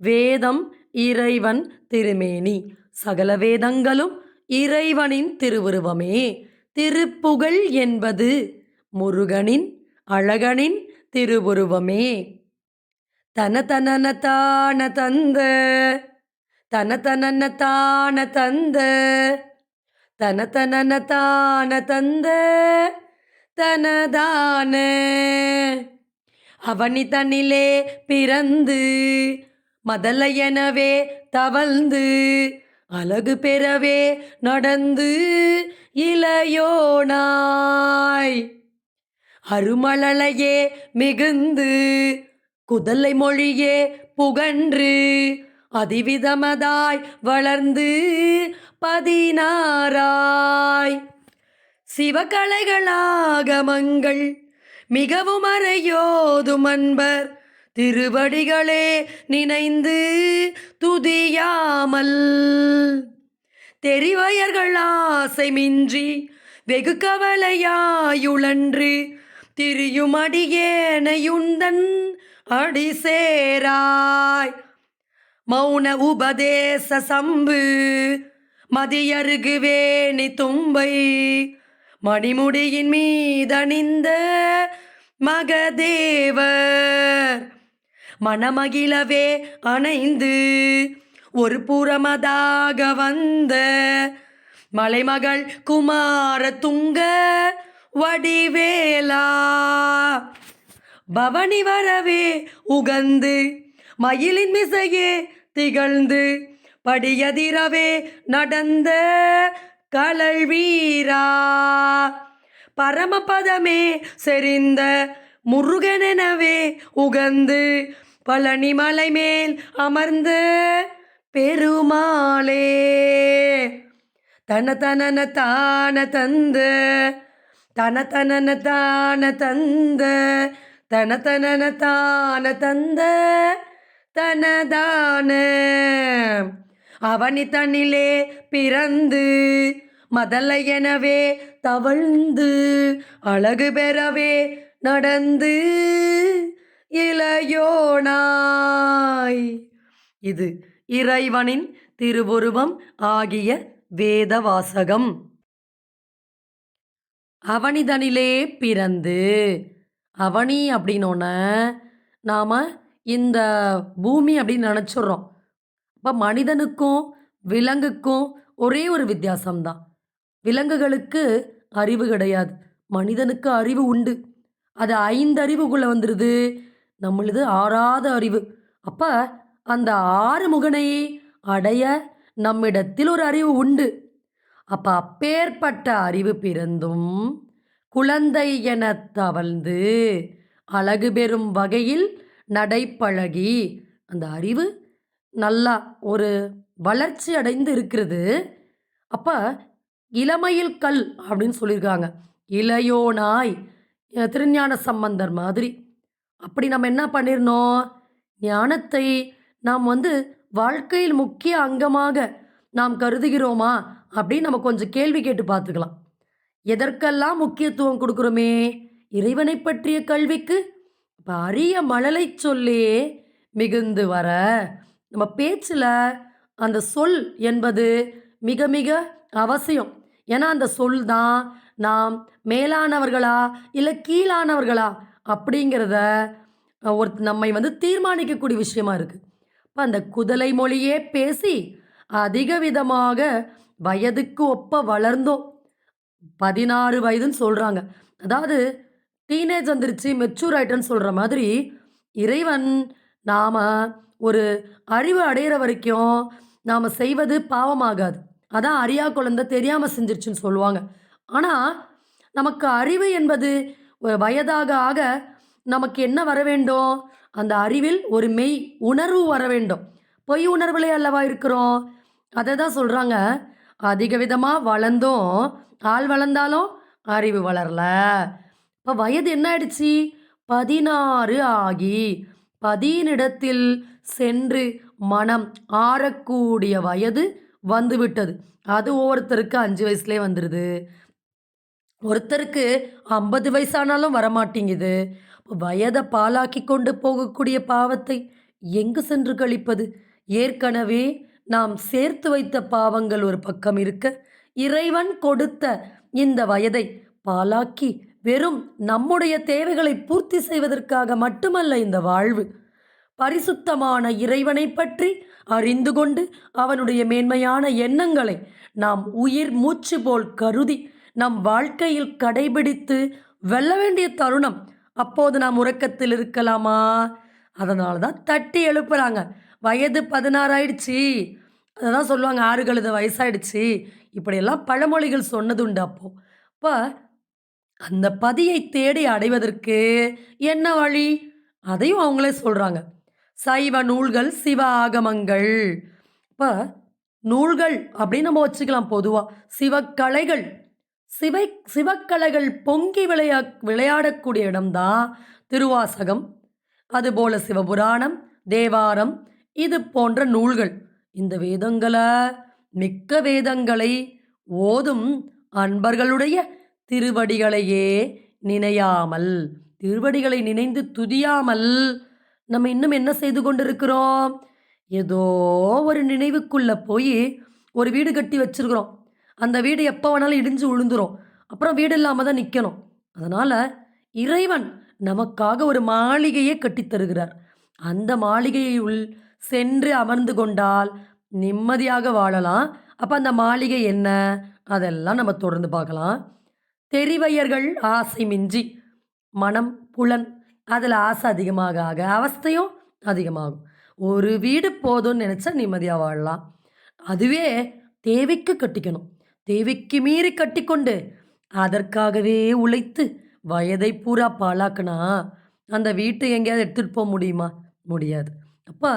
வேதம் இறைவன் திருமேனி. சகல வேதங்களும் இறைவனின் திருவுருவமே. திருப்புகழ் என்பது முருகனின் அழகனின் திருவுருவமே. தன தனன தான தந்த தன தனன தான தந்த தன தனன தான தந்த தனதான அவனி தன்னிலே பிறந்து மதலையெனவே தவழ்ந்து அழகு பெறவே நடந்து இளையோனாய். அருமழலையே மிகுந்து குதலை மொழியே புகன்று அதிவிதமதாய் வளர்ந்து பதினாராய் சிவகலைகளாகமங்கள் மிகவும் அறையோதும் அன்பர் திருவடிகளே நினைந்து துதியாமல். தெரிவயர்கள் ஆசை மின்றி வெகு கவலையாயுழன்று திரியும் அடியேனையுந்தன் அடி சேராய் மௌன உபதேச சம்பு மதியருகு வேணி தும்பை மணிமுடியின் மீதணிந்த மகதேவர். மணமகிழவே அணைந்து ஒரு புறமதாக வந்த மலைமகள் குமார துங்க வடிவேலா. பவனி வரவே உகந்து மயிலின் மிசையே திகழ்ந்து படியதிரவே நடந்த கழல் வீரா பரமபதமே செறிந்த முருகனெனவே உகந்து பழனிமலை மேல் அமர்ந்த பெருமாளே. தன தனன தான தந்த தன தனன தான தந்த தன தனன தான தந்த தனதான அவனி தன்னிலே பிறந்து மதலை எனவே தவழ்ந்து அழகு பெறவே நடந்து இளையோனாய். இது இறைவனின் திருவுருவம் ஆகிய வேத வாசகம் அவனிதனிலே பிறந்து அவனி அப்படின்னோன்ன நாம் இந்த பூமி அப்படின்னு நினச்சிட்றோம். இப்போ மனிதனுக்கும் விலங்குக்கும் ஒரே ஒரு வித்தியாசம்தான். விலங்குகளுக்கு அறிவு கிடையாது. மனிதனுக்கு அறிவு உண்டு. அது ஐந்து அறிவுக்குள்ளே வந்துடுது நம்மளுது ஆறாத அறிவு. அப்போ அந்த ஆறு முகனை அடைய நம்மிடத்தில் ஒரு அறிவு உண்டு. அப்போ அப்பேற்பட்ட அறிவு பிறந்தும் குழந்தை என தவழ்ந்து அழகு பெறும் வகையில் நடைப்பழகி அந்த அறிவு நல்லா ஒரு வளர்ச்சி அடைந்து இருக்கிறது. அப்போ இளமையில் கல் அப்படின்னு சொல்லியிருக்காங்க. இளையோனாய் திருஞான சம்பந்தர் மாதிரி. அப்படி நம்ம என்ன பண்ணிடணும்? ஞானத்தை நாம் வந்து வாழ்க்கையில் முக்கிய அங்கமாக நாம் கருதுகிறோமா? அப்படின்னு நம்ம கொஞ்சம் கேள்வி கேட்டு பார்த்துக்கலாம். எதற்கெல்லாம் முக்கியத்துவம் கொடுக்குறோமே? இறைவனை பற்றிய கல்விக்கு? இப்போ அரிய மழலை சொல்லே மிகுந்து வர. நம்ம பேச்சில் அந்த சொல் என்பது மிக மிக அவசியம். ஏன்னா அந்த சொல் தான் நாம் மேலானவர்களா இல்லை கீழானவர்களா அப்படிங்கிறத ஒரு நம்மை வந்து தீர்மானிக்கக்கூடிய விஷயமா இருக்குது இப்போ அந்த குதலை மொழியே பேசி அதிக விதமாக வயதுக்கு ஒப்ப வளர்ந்தோம். பதினாறு வயதுன்னு சொல்கிறாங்க அதாவது டீனேஜ் வந்துருச்சு மெச்சூர் ஆயிட்டேன்னு சொல்கிற மாதிரி இறைவன் நாம் ஒரு அறிவு அடையிற வரைக்கும் நாம் செய்வது பாவமாகாது. அதான் அறியா குழந்தை தெரியாமல் செஞ்சிருச்சுன்னு சொல்லுவாங்க. ஆனால் நமக்கு அறிவு என்பது வயதாக ஆக நமக்கு என்ன வர வேண்டும் அந்த அறிவில் ஒரு மெய் உணர்வு வர வேண்டும் பொய் உணர்வுலே அல்லவா இருக்கிறோம்? அதை தான் சொல்கிறாங்க அதிக விதமாக வளர்ந்தும். ஆள் வளர்ந்தாலும் அறிவு வளரல. இப்போ வயது என்ன ஆயிடுச்சு? பதினாறு ஆகி பதினிடத்தில் சென்று மனம் ஆறக்கூடிய வயது வந்துவிட்டது. அது ஒவ்வொருத்தருக்கு அஞ்சு வயசுலேயே வந்துடுது ஒருத்தருக்கு ஐம்பது வயசானாலும் வரமாட்டேங்குது. வயதை பாலாக்கி கொண்டு போகக்கூடிய பாவத்தை எங்கு சென்று கழிப்பது? ஏற்கனவே நாம் சேர்த்து வைத்த பாவங்கள் ஒரு பக்கம் இருக்க இறைவன் கொடுத்த இந்த வயதை பாலாக்கி வெறும் நம்முடைய தேவைகளை பூர்த்தி செய்வதற்காக மட்டுமல்ல இந்த வாழ்வு. பரிசுத்தமான இறைவனை பற்றி அறிந்து கொண்டு அவனுடைய மேன்மையான எண்ணங்களை நாம் உயிர் மூச்சு போல் கருதி நம் வாழ்க்கையில் கடைபிடித்து வெல்ல வேண்டிய தருணம். அப்போது நாம் உறக்கத்தில் இருக்கலாமா? அதனால தான் தட்டி எழுப்புறாங்க. வயது பதினாறு ஆயிடுச்சு. அதை தான் சொல்லுவாங்க ஆறு கழுத வயசாயிடுச்சு. இப்படியெல்லாம் பழமொழிகள் சொன்னதுண்டு அப்போ. இப்போ அந்த பதியை தேடி அடைவதற்கு என்ன வழி? அதையும் அவங்களே சொல்கிறாங்க சைவ நூல்கள் சிவ ஆகமங்கள். இப்போ நூல்கள் அப்படின்னு நம்ம வச்சுக்கலாம் பொதுவாக சிவக்கலைகள் சிவை சிவக்கலைகள் பொங்கி விளையா விளையாடக்கூடிய இடம்தான் திருவாசகம். அதுபோல சிவபுராணம் தேவாரம் இது போன்ற நூல்கள். இந்த வேதங்களை மிக்க வேதங்களை ஓதும் அன்பர்களுடைய திருவடிகளையே நினையாமல் திருவடிகளை நினைந்து துதியாமல் நம்ம இன்னும் என்ன செய்து கொண்டிருக்கிறோம்? ஏதோ ஒரு நினைவுக்குள்ளே போய் ஒரு வீடு கட்டி வச்சிருக்கிறோம். அந்த வீடு எப்போ வேணாலும் இடிஞ்சு விழுந்துரும். அப்புறம் வீடு இல்லாமல் தான் நிற்கணும் அதனால் இறைவன் நமக்காக ஒரு மாளிகையை கட்டித் தருகிறார். அந்த மாளிகையை உள் சென்று அமர்ந்து கொண்டால் நிம்மதியாக வாழலாம். அப்போ அந்த மாளிகை என்ன? அதெல்லாம் நம்ம தொடர்ந்து பார்க்கலாம். தெரிவையர்கள் ஆசை மிஞ்சி மனம் புலன் அதில் ஆசை அதிகமாக ஆக அவஸ்தையும் அதிகமாகும். ஒரு வீடு போதும்னு நினச்சா நிம்மதியாக வாழலாம். அதுவே தேவைக்கு கட்டிக்கணும். தேவைக்கு மீறி கட்டிக்கொண்டு அதற்காகவே உழைத்து வயதை பூரா பாழாக்குனா அந்த வீட்டை எங்கேயாவது எடுத்துகிட்டு போக முடியுமா? முடியாது. அப்போ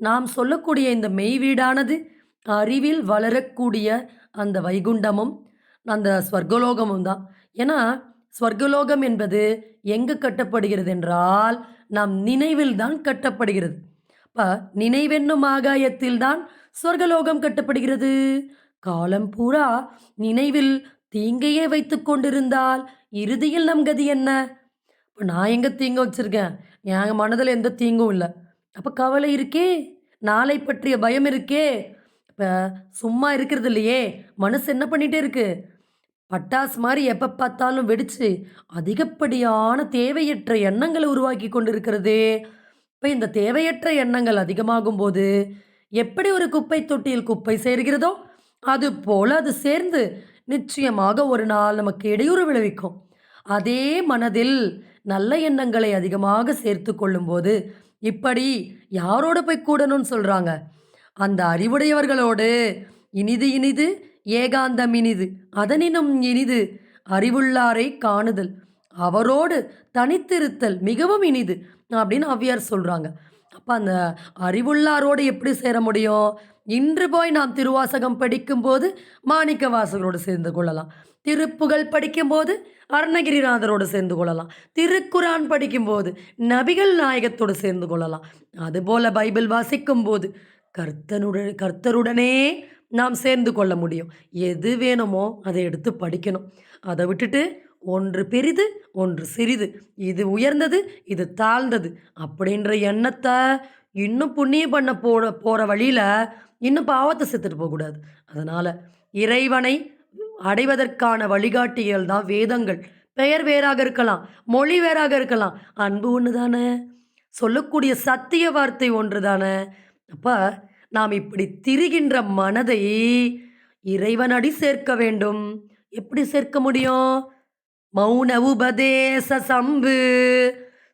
நாம் சொல்லக்கூடிய இந்த மெய் வீடானது அறிவில் வளரக்கூடிய அந்த வைகுண்டமும் அந்த ஸ்வர்கலோகமும் தான். ஏன்னா ஸ்வர்கலோகம் என்பது எங்கு கட்டப்படுகிறது என்றால் நம் நினைவில் தான் கட்டப்படுகிறது. அப்போ நினைவென்னும் ஆகாயத்தில் தான் ஸ்வர்கலோகம் கட்டப்படுகிறது. காலம் பூரா நினைவில் தீங்கையே வைத்து கொண்டிருந்தால் இறுதியில் நம் கதி என்ன? இப்போ நான் எங்கே தீங்க வச்சுருக்கேன்? என் மனதில் எந்த தீங்கும் இல்லை. அப்போ கவலை இருக்கே? நாளை பற்றிய பயம் இருக்கே? இப்போ சும்மா இருக்கிறது இல்லையே? மனசு என்ன பண்ணிகிட்டே இருக்கு? பட்டாசு மாதிரி எப்போ பார்த்தாலும் வெடிச்சு அதிகப்படியான தேவையற்ற எண்ணங்களை உருவாக்கி கொண்டிருக்கிறதே. இப்போ இந்த தேவையற்ற எண்ணங்கள் அதிகமாகும் போது எப்படி ஒரு குப்பை தொட்டியில் குப்பை சேர்கிறதோ அது போல் அது சேர்ந்து நிச்சயமாக ஒரு நாள் நமக்கு இடையூறு விளைவிக்கும். அதே மனதில் நல்ல எண்ணங்களை அதிகமாக சேர்த்து கொள்ளும்போது இப்படி யாரோட போய் கூடணும்னு சொல்கிறாங்க அந்த அறிவுடையவர்களோடு இனிது இனிது ஏகாந்தம் இனிது அதனினும் இனிது அறிவுள்ளாரை காணுதல் அவரோடு தனித்திருத்தல் மிகவும் இனிது அப்படின்னு அவ்வியார் சொல்கிறாங்க அப்போ அந்த அறிவுள்ளாரோடு எப்படி சேர முடியும்? இன்று போய் நாம் திருவாசகம் படிக்கும்போது மாணிக்க வாசகரோடு சேர்ந்து கொள்ளலாம். திருப்புகழ் படிக்கும்போது அருணகிரிநாதரோடு சேர்ந்து கொள்ளலாம். திருக்குரான் படிக்கும்போது நபிகள் நாயகத்தோடு சேர்ந்து கொள்ளலாம். அதுபோல் பைபிள் வாசிக்கும்போது கர்த்தனுடன் கர்த்தருடனே நாம் சேர்ந்து கொள்ள முடியும். எது வேணுமோ அதை எடுத்து படிக்கணும். அதை விட்டுட்டு ஒன்று பெரிது ஒன்று சிறிது. இது உயர்ந்தது இது தாழ்ந்தது. அப்படின்ற எண்ணத்தை இன்னும் புண்ணியம் பண்ண போகிற போகிற வழியில் இன்னும் பாவத்தை செத்துட்டு போகக்கூடாது. அதனால் இறைவனை அடைவதற்கான வழிகாட்டிகள் தான் வேதங்கள். பெயர் வேறாக இருக்கலாம் மொழி வேறாக இருக்கலாம். அன்பு ஒன்று தானே சொல்லக்கூடிய சத்திய வார்த்தை ஒன்று தானே அப்போ நாம் இப்படி திரிகின்ற மனதை இறைவனடி சேர்க்க வேண்டும். எப்படி சேர்க்க முடியும்? மௌன உபதேச சம்பு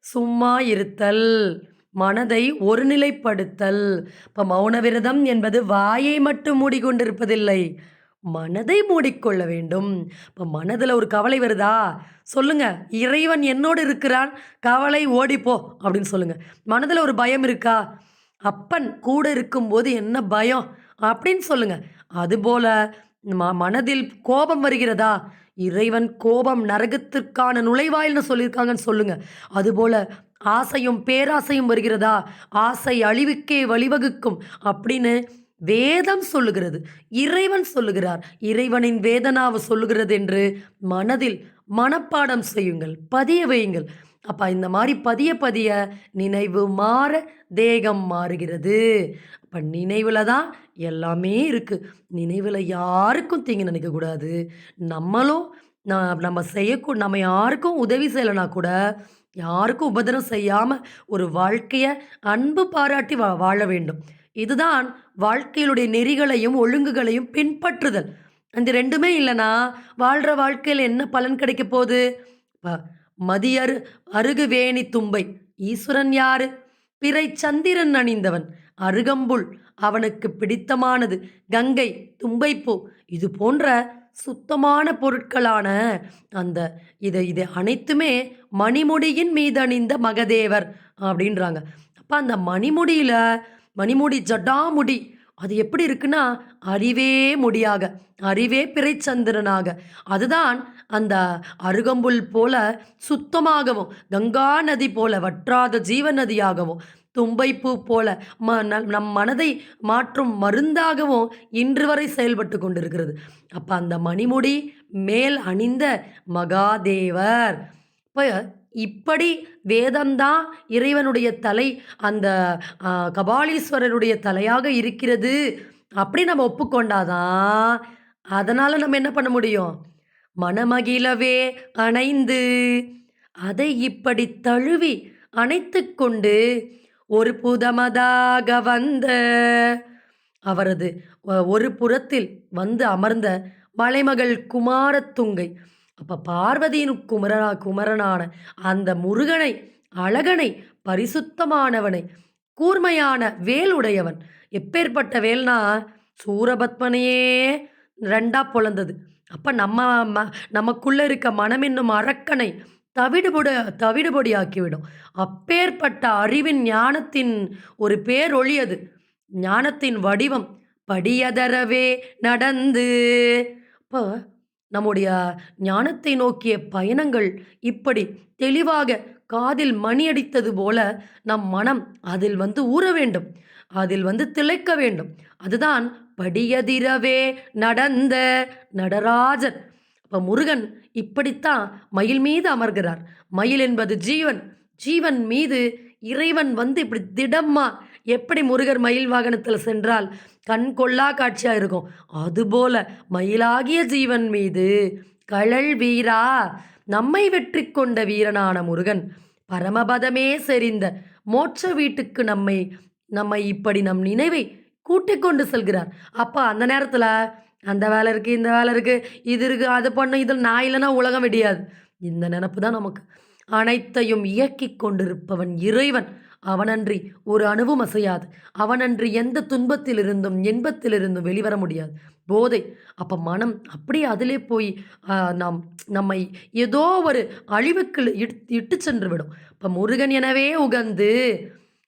சும்மா இருத்தல் மனதை ஒருநிலைப்படுத்தல். இப்போ மௌன விரதம் என்பது வாயை மட்டும் மூடிக்கொண்டிருப்பதில்லை. மனதை மூடிக்கொள்ள வேண்டும். இப்போ மனதில் ஒரு கவலை வருதா? சொல்லுங்க. இறைவன் என்னோடு இருக்கிறான். கவலை ஓடிப்போ அப்படின்னு சொல்லுங்க. மனதில் ஒரு பயம் இருக்கா? அப்பன் கூட இருக்கும்போது என்ன பயம்? அப்படின்னு சொல்லுங்க. அதுபோல ம மனதில் கோபம் வருகிறதா? இறைவன் கோபம் நரகத்திற்கான நுழைவாயில்னு சொல்லியிருக்காங்கன்னு சொல்லுங்க. அதுபோல ஆசையும் பேராசையும் வருகிறதா? ஆசை அழிவுக்கே வழிவகுக்கும் அப்படின்னு வேதம் சொல்லுகிறது. இறைவன் சொல்லுகிறார். இறைவனின் வேதனாவு சொல்லுகிறது என்று மனதில் மனப்பாடம் செய்யுங்கள். பதிய வையுங்கள். அப்போ இந்த மாதிரி பதிய பதிய நினைவு மாற தேகம் மாறுகிறது. அப்போ நினைவில் தான் எல்லாமே இருக்குது நினைவில் யாருக்கும் தீங்கு நினைக்கக்கூடாது. நம்மளும் நம்ம செய்யக்கூ நம்ம யாருக்கும் உதவி செய்யலைனா கூட, யாருக்கும் உபதிரம் செய்யாமல் ஒரு வாழ்க்கையை அன்பு பாராட்டி வா வாழ வேண்டும். இதுதான் வாழ்க்கையிலுடைய நெறிகளையும், ஒழுங்குகளையும் பின்பற்றுதல். அந்த ரெண்டுமே இல்லைன்னா வாழ்கிற வாழ்க்கையில் என்ன பலன் கிடைக்க போகுது மதியரு அருகு வேணி தும்பை. ஈஸ்வரன் யாரு? பிறை சந்திரன் அணிந்தவன். அருகம்புல் அவனுக்கு பிடித்தமானது. கங்கை, தும்பைப்பூ இது போன்ற சுத்தமான பொருட்களான அந்த இதை இது அனைத்துமே மணிமுடியின் மீதணிந்த மகதேவர் அப்படின்றாங்க. அப்போ அந்த மணிமுடியில் மணிமுடி ஜடாமுடி அது எப்படி இருக்குன்னா, அறிவே முடியாக, அறிவே பிறைச்சந்திரனாக. அதுதான் அந்த அருகம்புல் போல சுத்தமாகவும், கங்கா நதி போல வற்றாத ஜீவ நதியாகவும், தும்பைப்பூ போல ம நல் நம் மனதை மாற்றும் மருந்தாகவும் இன்று வரை செயல்பட்டு கொண்டிருக்கிறது. அப்போ அந்த மணிமுடி மேல் அணிந்த மகாதேவர். இப்போ இப்படி வேதம் தான் இறைவனுடைய தலை. அந்த கபாலீஸ்வரனுடைய தலையாக இருக்கிறது. அப்படி நம்ம ஒப்புக்கொண்டாதான் அதனால் நம்ம என்ன பண்ண முடியும்? மனமகிழவே அணைந்து, அதை இப்படி தழுவி அணைத்து கொண்டு, ஒரு புதமதாக வந்த அவரது ஒரு புறத்தில் வந்து அமர்ந்த மலைமகள் குமாரத்துங்கை. அப்போ பார்வதியின் குமரனா குமரனான அந்த முருகனை, அழகனை, பரிசுத்தமானவனை, கூர்மையான வேல் உடையவன். எப்பேற்பட்ட வேல்னா, சூரபத்மனையே ரெண்டா பொழந்தது அப்போ நம்ம ம நமக்குள்ளே இருக்க மனம் என்னும் அரக்கனை தவிடுபொட தவிடுபொடியாக்கிவிடும். அப்பேர்ப்பட்ட அறிவின் ஞானத்தின் ஒரு பேரொளி அது. ஞானத்தின் வடிவம். படியதரவே நடந்து இப்போ நம்முடைய ஞானத்தை நோக்கிய பயணங்கள் இப்படி தெளிவாக காதில் மணி அடித்தது போல, நம் மனம் அதில் வந்து ஊற வேண்டும். அதில் வந்து திளைக்க வேண்டும். அதுதான் படியதிரவே நடந்த நடராஜன் இப்போ முருகன் இப்படித்தான் மயில் மீது அமர்கிறார். மயில் என்பது ஜீவன். ஜீவன் மீது இறைவன் வந்து இப்படி திடமா எப்படி முருகர் மயில் வாகனத்தில் சென்றால் கண் கொள்ளா காட்சியாக இருக்கும். அதுபோல மயிலாகிய ஜீவன் மீது கழல் வீரா நம்மை வெற்றி கொண்ட வீரனான முருகன், பரமபதமே செறிந்த மோட்ச வீட்டுக்கு நம்மை நம்மை இப்படி நம் நினைவை கூட்டிக் கொண்டு செல்கிறார். அப்போ அந்த நேரத்தில் அந்த வேலை இருக்குது இந்த வேலை இருக்குது இது இருக்குது அது பண்ணும் இதில் நான் இல்லைன்னா உலகம் விடியாது. இந்த நினப்பு தான் நமக்கு. அனைத்தையும் இயக்கி கொண்டிருப்பவன் இறைவன். அவனன்றி ஒரு அணுவும் அசையாது. அவனன்றி எந்த துன்பத்திலிருந்தும், இன்பத்திலிருந்தும் வெளிவர முடியாது. போதை. அப்போ மனம் அப்படியே அதிலே போய் நாம் நம்மை ஏதோ ஒரு அழிவுக்கு இட் இட்டு சென்று விடும். இப்போ முருகன் எனவே உகந்து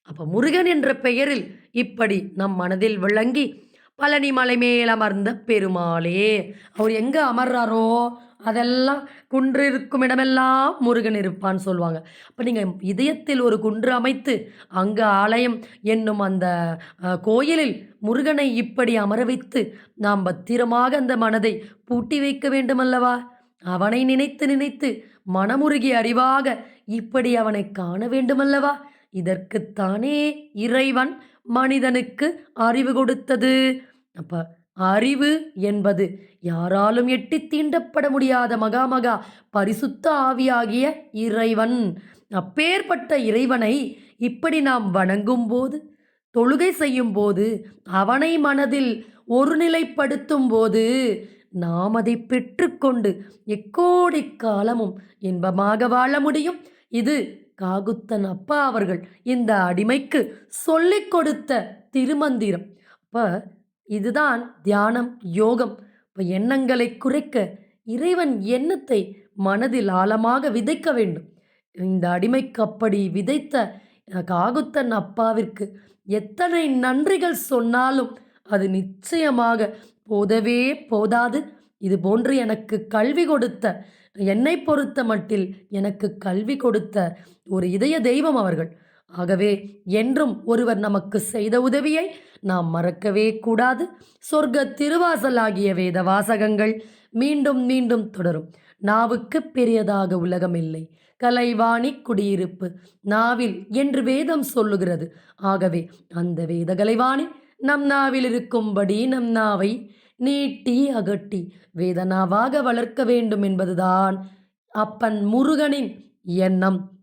அப்போ முருகன் என்ற பெயரில் இப்படி நம் மனதில் விளங்கி, பழனி மலை மேல் அமர்ந்த பெருமாளே. அவர் எங்கே அமர்றாரோ, அதெல்லாம் குன்று இருக்கும் இடமெல்லாம் முருகன் இருப்பான்னு சொல்லுவாங்க. அப்போ நீங்கள் இதயத்தில் ஒரு குன்று அமைத்து, அங்கு ஆலயம் என்னும் அந்த கோயிலில் முருகனை இப்படி அமர வைத்து, நாம் பத்திரமாக அந்த மனதை பூட்டி வைக்க வேண்டுமல்லவா? அவனை நினைத்து நினைத்து மனமுருகி அறிவாக இப்படி அவனை காண வேண்டுமல்லவா? இதற்குத்தானே இறைவன் மனிதனுக்கு அறிவு கொடுத்தது. அப்ப அறிவு என்பது யாராலும் எட்டித் தீண்டப்பட முடியாத மகா மகா பரிசுத்த ஆவியாகிய இறைவன். அப்பேர்ப்பட்ட இறைவனை இப்படி நாம் வணங்கும்போது, தொழுகை செய்யும்போது, அவனை மனதில் ஒருநிலைப்படுத்தும்போது, நாம் அதைப் பெற்றுக்கொண்டு எக்கோடி காலமும் இன்பமாக வாழ முடியும். இது காகுத்தன் அப்பா அவர்கள் இந்த அடிமைக்கு சொல்லிக் கொடுத்த திருமந்திரம். இப்போ இதுதான் தியானம், யோகம். இப்போ எண்ணங்களை குறைக்க இறைவன் எண்ணத்தை மனதில் ஆழமாக விதைக்க வேண்டும். இந்த அடிமைக்கு அப்படி விதைத்த காகுத்தன் அப்பாவிற்கு எத்தனை நன்றிகள் சொன்னாலும் அது நிச்சயமாக போதவே போதாது. இது போன்று எனக்கு கல்வி கொடுத்த, என்னைப் பொறுத்தமட்டில் எனக்கு கல்வி கொடுத்த ஒரு இதய தெய்வம் அவர்கள். ஆகவே என்றும் ஒருவர் நமக்கு செய்த உதவியை நாம் மறக்கவே கூடாது. சொர்க்க திருவாசல் ஆகிய வேத வாசகங்கள் மீண்டும் மீண்டும் தொடரும். நாவுக்கு பெரியதாக உலகம் இல்லை கலைவாணி குடியிருப்பு நாவில் என்று வேதம் சொல்லுகிறது ஆகவே அந்த வேத கலைவாணி நம் நாவில் இருக்கும்படி நம் நாவை நீட்டி அகட்டி வேதனாவாக வளர்க்க வேண்டும் என்பதுதான் அப்பன் முருகனின் எண்ணம்.